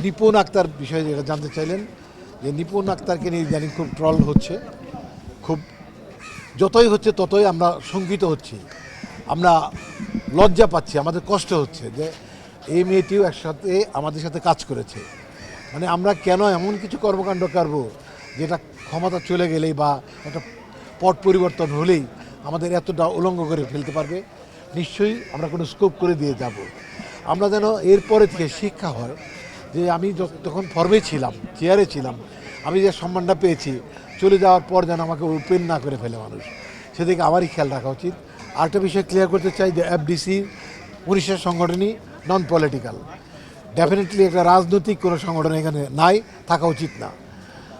নিপুণ আক্তার বিষয়ে যেটা জানতে চাইলেন, যে নিপুণ আক্তারকে নিয়ে জানি খুব ট্রল হচ্ছে। খুব যতই হচ্ছে ততই আমরা শঙ্কিত হচ্ছি। আমরা লজ্জা পাচ্ছি, আমাদের কষ্ট হচ্ছে যে এই মেয়েটিও একসাথে আমাদের সাথে কাজ করেছে। মানে আমরা কেন এমন কিছু কর্মকাণ্ড করব, যেটা ক্ষমতা চলে গেলেই বা একটা পট পরিবর্তন হলেই আমাদের এতটা উলঙ্গ করে ফেলতে পারবে? নিশ্চয়ই আমরা কোনো স্কোপ করে দিয়ে যাব। আমরা যেন এরপরে থেকে শিক্ষা হয় যে আমি যখন ফর্মে ছিলাম চেয়ারে ছিলাম, আমি যে সম্মানটা পেয়েছি, চলে যাওয়ার পর যেন আমাকে ওপেন না করে ফেলে মানুষ। সেদিকে আমারই খেয়াল রাখা উচিত। আরেকটা বিষয় ক্লিয়ার করতে চাই, যে এফডিসি পুলিশের সংগঠনই নন পলিটিক্যাল ডেফিনেটলি একটা রাজনৈতিক কোনো সংগঠন এখানে নাই, থাকা উচিত না।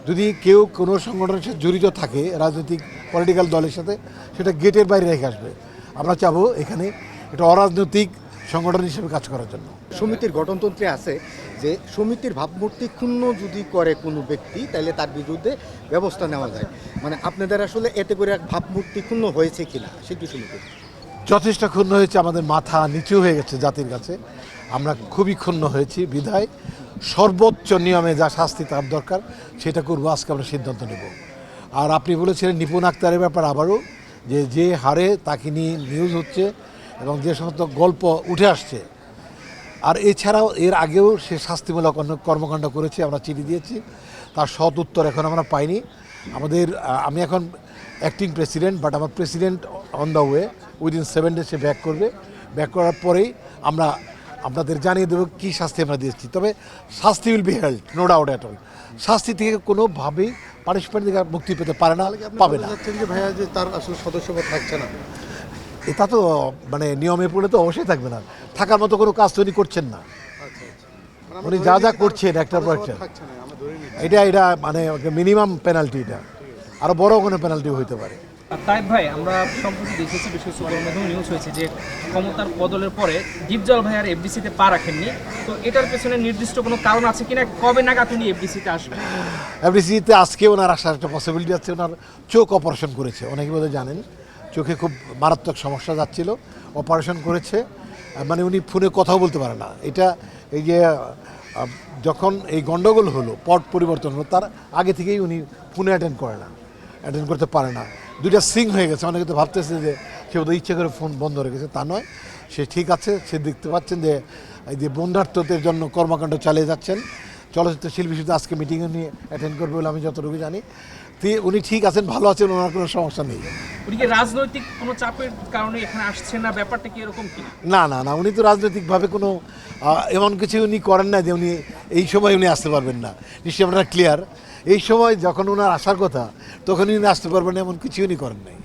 যদি কেউ কোনো সংগঠনের সাথে জড়িত থাকে, রাজনৈতিক পলিটিক্যাল দলের সাথে, সেটা গেটের বাইরে রেখে আসবে। আমরা চাবো এখানে এটা অরাজনৈতিক সংগঠন হিসেবে কাজ করার জন্য। সমিতির গঠনতন্ত্রে আছে যে সমিতির ভাবমূর্তি ক্ষুণ্ণ যদি করে কোনো ব্যক্তি তাহলে তার বিরুদ্ধে ব্যবস্থা নেওয়া যায়। মানে আপনাদের আসলে এতে করে এক ভাবমূর্তি ক্ষুণ্ণ হয়েছে কিনা সেটি সমিতি যথেষ্ট ক্ষুণ্ণ হয়েছে, আমাদের মাথা নিচু হয়ে গেছে জাতির কাছে। আমরা খুবই ক্ষুণ্ণ হয়েছি, বিধায় সর্বোচ্চ নিয়মে যা শাস্তি তার দরকার, সেটা করব, আজকে আমরা সিদ্ধান্ত নেব। আর আপনি বলেছিলেন নিপুণ আক্তারের ব্যাপার আবারও, যে যে হারে তাকে নিয়ে নিউজ হচ্ছে এবং যে সমস্ত গল্প উঠে আসছে আর এছাড়াও এর আগেও সে শাস্তিমূলক অনেক কর্মকাণ্ড করেছে আমরা চিঠি দিয়েছি। তার সৎ উত্তর এখন আমরা পাইনি। আমাদের আমি এখন অ্যাক্টিং প্রেসিডেন্ট বাট আমার president on the way within seven days say back করবে। ব্যাক করার পরেই আমরা আপনাদের জানিয়ে দেবো কী শাস্তি আমরা দিয়েছি। তবে শাস্তি will be held no doubt at all শাস্তি থেকে কোনোভাবেই পানিশমেন্ট থেকে মুক্তি পেতে পারে না পাবে না। যে ভাইয়া যে তার আসলে সদস্যপদ থাকছে না। এটা তো মানে নিয়মে পড়লে তো অবশ্যই থাকবে না। থাকার মতো কোনো কাজ তৈরি করছেন না। উনি যা যা করছেন একটার পর একটা এটা এটা মানে মিনিমাম পেনাল্টি এটা। আরও বড় কোনো পেনাল্টি হইতে পারে। আর তাইব ভাই আমরা সম্প্রতি দেখেছি বিশেষ করে নিউজ হয়েছে যে ক্ষমতার বদলের পরে দীপজল ভাই আর এফডিসিতে পা রাখেননি। তো এটার পেছনে নির্দিষ্ট কোনো কারণ আছে কিনা? কবে নাগাদ উনি এফডিসিতে আসবেন? এফডিসিতে আজকে ওনার আসার একটা পসিবিলিটি আছে। ওনার চোখ অপারেশন করেছে। অনেকে বোধহয় জানেন। চোখে খুব মারাত্মক সমস্যা যাচ্ছিল অপারেশন করেছে মানে উনি ফোনে কথাও বলতে পারে না। এটা এই যে যখন এই গন্ডগোল হলো, পট পরিবর্তন হলো, তার আগে থেকেই উনি ফোনে অ্যাটেন্ড করে না অ্যাটেন্ড করতে পারে না। দুইটা সিং হয়ে গেছে, অনেকে তো ভাবতেছে যে সে বোধহয় ইচ্ছে করে ফোন বন্ধ রেখেছে তা নয়। সে ঠিক আছে, সে দেখতে পাচ্ছেন যে, এই যে বন্ধার্থদের জন্য কর্মকাণ্ড চালিয়ে যাচ্ছেন। চলচ্চিত্র শিল্পী শুধু আজকে মিটিংয়ে নিয়ে অ্যাটেন্ড করবে বলে আমি যতটুকু জানি। উনি ঠিক আছেন ভালো আছেন ওনার কোনো সমস্যা নেই। উনি কি রাজনৈতিক কোনো চাপের কারণে এখানে আসছে না? ব্যাপারটা কি এরকম কিনা? না না না উনি তো রাজনৈতিকভাবে কোনো এমন কিছু উনি করেন না যে উনি এই সময় উনি আসতে পারবেন না। নিশ্চয়ই আপনারা ক্লিয়ার এই সময় যখন ওনার আসার কথা তখন উনি আসতে পারবেন এমন কিছু উনি করেন নাই।